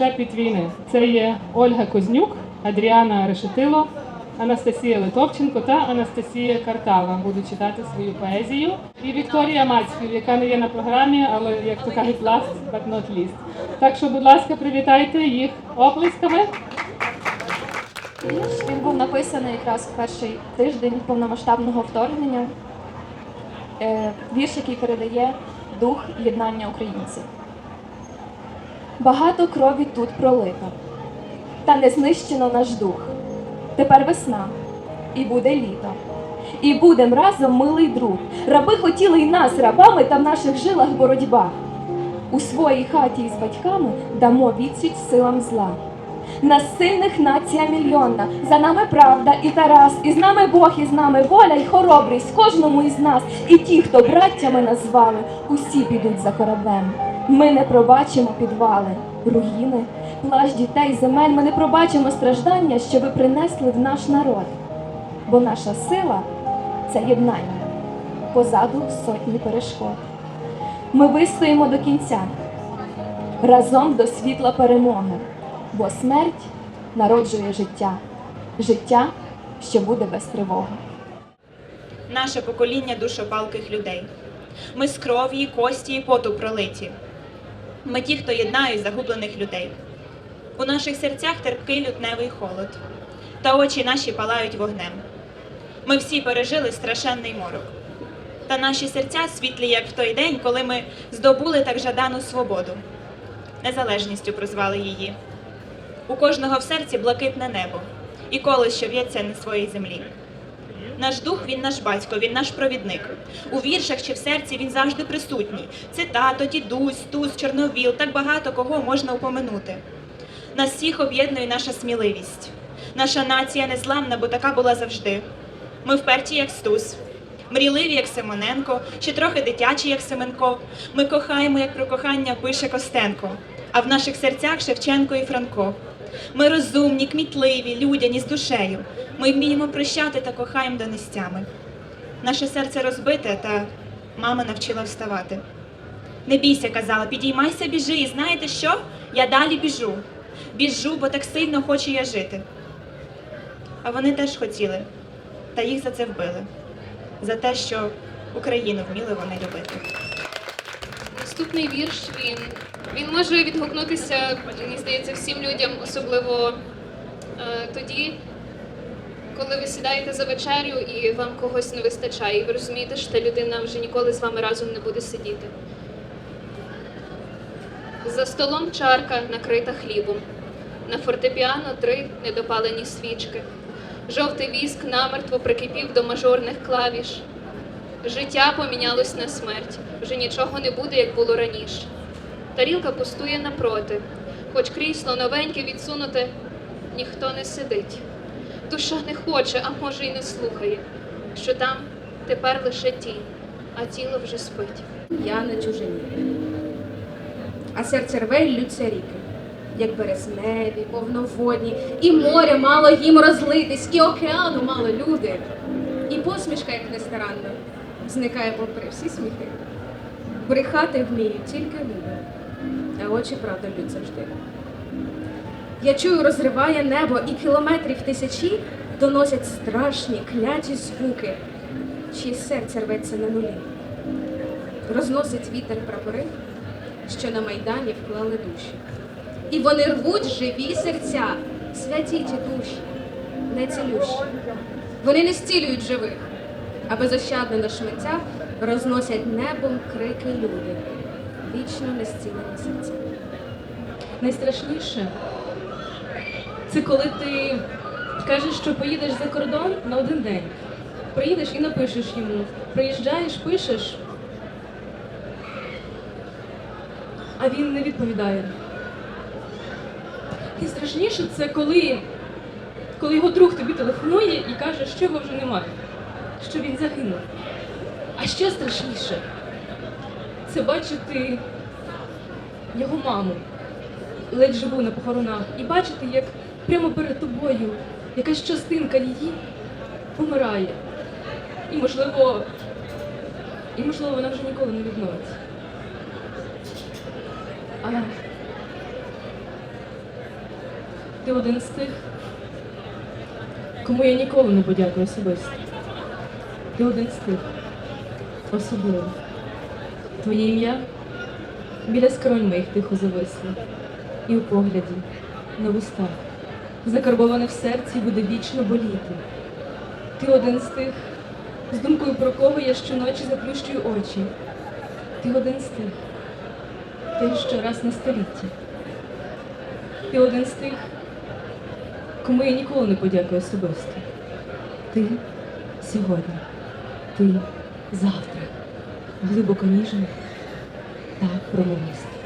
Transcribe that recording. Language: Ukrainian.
шепіт війни. Це є Ольга Кознюк, Адріана Решетило, Анастасія Литовченко та Анастасія Картава будуть читати свою поезію. І Вікторія Мацьків, яка не є на програмі, але як то кажуть, last but not least. Так що, будь ласка, привітайте їх оплесками. Він був написаний якраз в перший тиждень повномасштабного вторгнення. Е, Вірш, який передає дух єднання українців. Багато крові тут пролито, та не знищено наш дух. Тепер весна, і буде літо. І будем разом милий друг. Раби хотіли й нас рабами, та в наших жилах боротьба. У своїй хаті із батьками дамо відсіч силам зла. Нас сильних нація мільйонна, за нами правда і Тарас, і з нами Бог, і з нами воля й хоробрість кожному із нас. І ті, хто браттями назвали, усі підуть за кораблем. Ми не пробачимо підвали, руїни, плащ дітей, земель. Ми не пробачимо страждання, що ви принесли в наш народ. Бо наша сила це єднання, позаду сотні перешкод. Ми вистоїмо до кінця, разом до світла перемоги, бо смерть народжує життя, життя, що буде без тривоги. наше покоління душопалких людей. Ми з крові, кості і поту пролиті. Ми ті, хто єднають загублених людей. У наших серцях терпкий лютневий холод, та очі наші палають вогнем. Ми всі пережили страшенний морок. Та наші серця світлі, як в той день, коли ми здобули так жадану свободу. Незалежністю прозвали її. У кожного в серці блакитне небо, і коло, що в'ється на своїй землі. Наш дух він наш батько, він наш провідник. У віршах чи в серці він завжди присутній. Це тато, дідусь, туз, чорновіл, так багато кого можна упоминути. Нас всіх об'єднує наша сміливість. Наша нація незламна, бо така була завжди. Ми вперті, як стус, мрійливі, як Симоненко, ще трохи дитячі, як Семенко. Ми кохаємо, як про кохання пише Костенко, а в наших серцях Шевченко і Франко. Ми розумні, кмітливі, людяні з душею. Ми вміємо прощати та кохаємо донестями. Наше серце розбите, та мама навчила вставати. Не бійся, казала, підіймайся, біжи, і знаєте що? Я далі біжу. Біжу, бо так сильно хочу я жити. А вони теж хотіли, та їх за це вбили. За те, що Україну вміли вони любити. Наступний вірш він, він може відгукнутися, мені здається, всім людям, особливо е, тоді, коли ви сідаєте за вечерю і вам когось не вистачає, і ви розумієте, що та людина вже ніколи з вами разом не буде сидіти. За столом чарка накрита хлібом, на фортепіано три недопалені свічки. Жовтий віск намертво прикипів до мажорних клавіш. Життя помінялось на смерть, вже нічого не буде, як було раніше. Тарілка пустує напроти, хоч крісло новеньке відсунуте, ніхто не сидить. Душа не хоче, а може й не слухає, що там тепер лише тінь, а тіло вже спить. Я на чужині. А серце рве лються ріки, як березневі, повноводні, і моря мало їм розлитись, і океану мало люди. І посмішка, як нестаранно, зникає попри всі сміхи. Брехати вміють тільки люди, а очі правда лють завжди. Я чую, розриває небо, і кілометрів тисячі доносять страшні, кляті звуки, чиє серце рветься на нулі розносить вітер прапори, що на майдані вклали душі. І вони рвуть живі серця, святі ті душі, не цілющі. Вони не стілюють живих, а безощадно на шмаття розносять небом крики люди, вічно нестілені серця. Найстрашніше це коли ти кажеш, що поїдеш за кордон на один день. Приїдеш і напишеш йому. Приїжджаєш, пишеш, а він не відповідає. Найстрашніше це коли, коли його друг тобі телефонує і каже, що його вже немає, що він загинув. А ще страшніше це бачити його маму ледь живу на похоронах, і бачити, як прямо перед тобою якась частинка її помирає. І можливо, і можливо вона вже ніколи не відновиться. А Ти один з тих, кому я ніколи не подякую особисто. Ти один з тих, особливо. Твоє ім'я біля скронь моїх тихо зависло, і у погляді, на вустах, закарбоване в серці буде вічно боліти. Ти один з тих, з думкою про кого я щоночі заплющую очі. Ти один з тих, ти ще раз на столітті. Ти один з тих, кому я ніколи не подякую особисто. Ти сьогодні, ти завтра, глибоко ніжний та промовистий.